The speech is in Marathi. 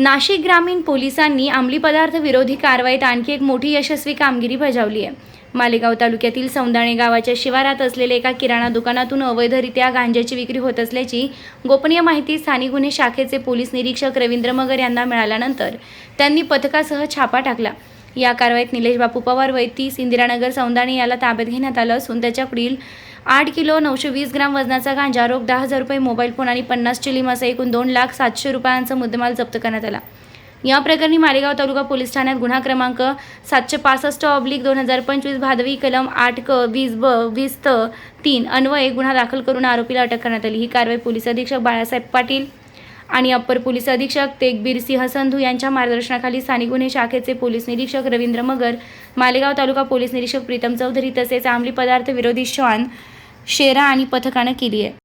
नाशिक ग्रामीण पोलिसांनी अंमली पदार्थ विरोधी कारवाईत आणखी एक मोठी यशस्वी कामगिरी बजावली आहे. मालेगाव तालुक्यातील सौंदाणे गावाच्या शिवारात असलेल्या एका किराणा दुकानातून अवैधरित्या गांज्याची विक्री होत असल्याची गोपनीय माहिती स्थानिक गुन्हे शाखेचे पोलीस निरीक्षक रवींद्र मगर यांना मिळाल्यानंतर त्यांनी पथकासह छापा टाकला. या कारवाईत निलेश बापू पवार वय तीस इंदिरानगर सौंदाणी याला ताब्यात घेण्यात आलं असून त्याच्याकडील आठ किलो नऊशे वीस ग्राम वजनाचा गांजा रोख दहा हजार रुपये मोबाईल फोन आणि पन्नास चिलीम असा एकूण दोन लाख सातशे रुपयांचा मुद्देमाल जप्त करण्यात आला. या प्रकरणी मालेगाव तालुका पोलीस ठाण्यात गुन्हा क्रमांक सातशे पासष्ट ऑब्लिक दोन हजार पंचवीस भादवी कलम आठ क वीस ब वीस त तीन अन्वये गुन्हा दाखल करून आरोपीला अटक करण्यात आली. ही कारवाई पोलीस अधीक्षक बाळासाहेब पाटील आणि अप्पर पोलीस अधीक्षक तेगबीर सिंह संधू यांच्या मार्गदर्शनाखाली स्थानिक गुन्हे शाखेचे पोलीस निरीक्षक रवींद्र मगर मालेगाव तालुका पोलीस निरीक्षक प्रीतम चौधरी तसेच अंमली पदार्थ विरोधी श्वान शेरा आणि पथकानं केली आहे.